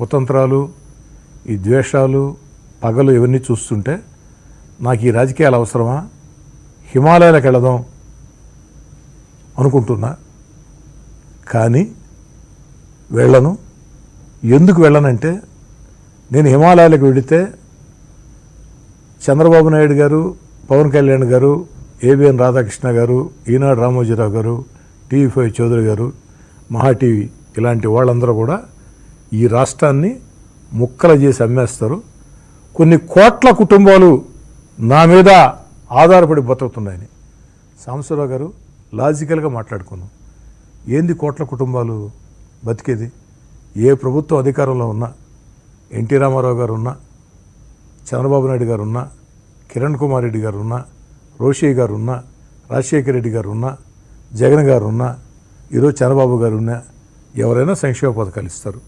కుతంత్రాలు ఈ ద్వేషాలు పగలు ఇవన్నీ చూస్తుంటే నాకు ఈ రాజకీయాలు అవసరమా? హిమాలయాలకు వెళదాం అనుకుంటున్నా. కానీ వెళ్ళను. ఎందుకు వెళ్ళనంటే నేను హిమాలయాలకు వెళితే చంద్రబాబు నాయుడు గారు పవన్ కళ్యాణ్ గారు ఏబిఎన్ రాధాకృష్ణ గారు ఈనాడు రామోజీరావు గారు టీవీ ఫైవ్ చౌదరి గారు మహా టీవీ ఇలాంటి వాళ్ళందరూ కూడా ఈ రాష్ట్రాన్ని ముక్కలు చేసి అమ్మేస్తారు. కొన్ని కోట్ల కుటుంబాలు నా మీద ఆధారపడి బతుకుతున్నాయని. సాంబశివరావు గారు లాజికల్గా మాట్లాడుకున్నాం. ఏంది కోట్ల కుటుంబాలు బతికేది? ఏ ప్రభుత్వం అధికారంలో ఉన్నా ఎన్టీ రామారావు గారు ఉన్నా చంద్రబాబు నాయుడు గారు ఉన్నా కిరణ్ కుమార్ రెడ్డి గారు ఉన్నా రోషి గారు ఉన్నా రాజశేఖర రెడ్డి గారు ఉన్నా జగన్ గారు ఉన్నా ఈరోజు చంద్రబాబు గారు ఉన్నా ఎవరైనా సంక్షేమ పథకాలు ఇస్తారు.